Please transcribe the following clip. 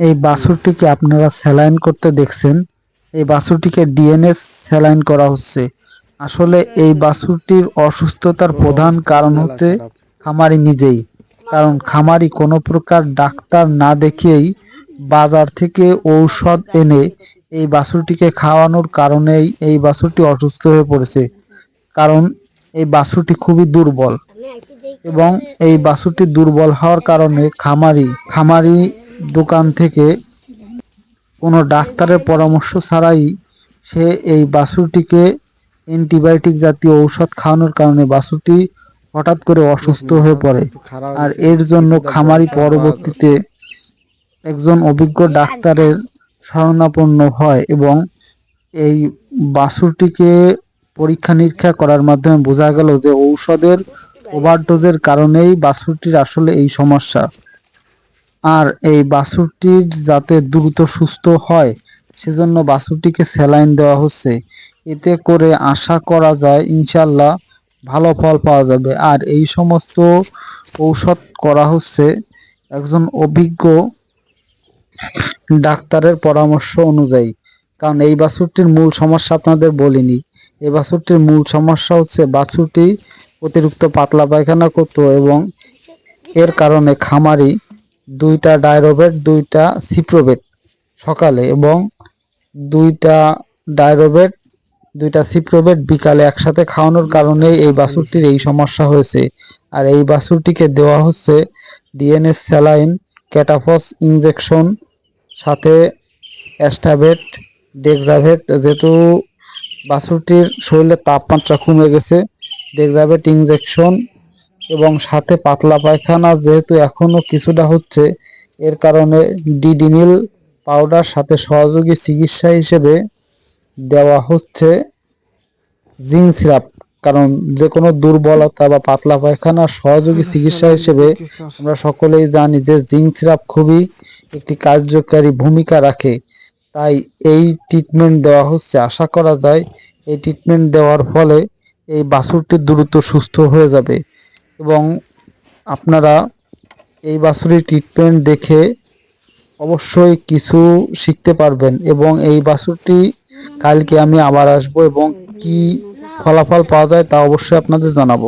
এই বাছুরটিকে আপনারা স্যালাইন করতে দেখছেন। এই বাছুরটিকে ডিএনএস স্যালাইন করা হচ্ছে। আসলে এই বাছুরটির অসুস্থতার প্রধান কারণ হচ্ছে খামারি নিজেই। কারণ খামারি কোনো প্রকার ডাক্তার না দেখিয়েই বাজার থেকে ঔষধ এনে এই বাছুরটিকে খাওয়ানোর কারণেই এই বাছুরটি অসুস্থ হয়ে পড়েছে। কারণ এই বাছুরটি খুবই দুর্বল। এবং এই বাছুরটি দুর্বল হওয়ার কারণে খামারি খামারি দোকান থেকে কোনো ডাক্তারের পরামর্শ ছাড়াই সে এই বাছুরটিকে অ্যান্টিবায়োটিক জাতীয় ঔষধ খাওয়ানোর কারণে বাছুরটি হঠাৎ করে অসুস্থ হয়ে পড়ে। আর এর জন্য খামারি পরবর্তীতে একজন অভিজ্ঞ ডাক্তারের শরণাপন্ন হয় এবং এই বাছুরটিকে পরীক্ষা নিরীক্ষা করার মাধ্যমে বোঝা গেল যে ঔষধের ওভারডোজের কারণেই বাছুরটির আসলে এই সমস্যা। আর এই বাছুরটির যাতে দ্রুত সুস্থ হয়, সেজন্য বাছুরটিকে স্যালাইন দেওয়া হচ্ছে। এতে করে আশা করা যায় ইনশাল্লাহ ভালো ফল পাওয়া যাবে। আর এই সমস্ত ঔষধ করা হচ্ছে একজন অভিজ্ঞ ডাক্তারের পরামর্শ অনুযায়ী। কারণ এই বাছুরটির মূল সমস্যা আপনাদের বলিনি। এই বাছুরটির মূল সমস্যা হচ্ছে বাছুরটি অতিরিক্ত পাতলা পায়খানা করতো এবং এর কারণে খামারি দুইটা ডায়রোবেট, দুইটা সিপ্রোবেট সকালে এবং দুইটা ডায়রোবেট, দুইটা সিপ্রোবেট বিকালে একসাথে খাওয়ানোর কারণেই এই বাছুরটির এই সমস্যা হয়েছে। আর এই বাছুরটিকে দেওয়া হচ্ছে ডিএনএস স্যালাইন, ক্যাটাফস ইনজেকশন, সাথে অ্যাস্টাভেট, ডেক্সাভেট, যেহেতু বাছুরটির শরীরের তাপমাত্রা কমে গেছে, ডেক্সাভেট ইনজেকশন এবং সাথে পাতলা পায়খানা যেহেতু এখনও কিছুটা হচ্ছে এর কারণে ডিডিনিল পাউডার সাথে সহযোগী চিকিৎসা হিসেবে দেওয়া হচ্ছে জিঙ্ক সিরাপ কারণ যে কোনো দুর্বলতা বা পাতলা পায়খানা সহযোগী চিকিৎসা হিসেবে আমরা সকলেই জানি যে জিঙ্ক সিরাপ খুবই একটি কার্যকারী ভূমিকা রাখে তাই এই ট্রিটমেন্ট দেওয়া হচ্ছে। আশা করা যায় এই ট্রিটমেন্ট দেওয়ার ফলে এই বাছুরটি দ্রুত সুস্থ হয়ে যাবে। এবং আপনারা এই বাছুরির ট্রিটমেন্ট দেখে অবশ্যই কিছু শিখতে পারবেন এবং এই বাছুরটি কালকে আমি আবার আসব এবং কি ফলাফল পাওয়া যায় তা অবশ্যই আপনাদের জানাব।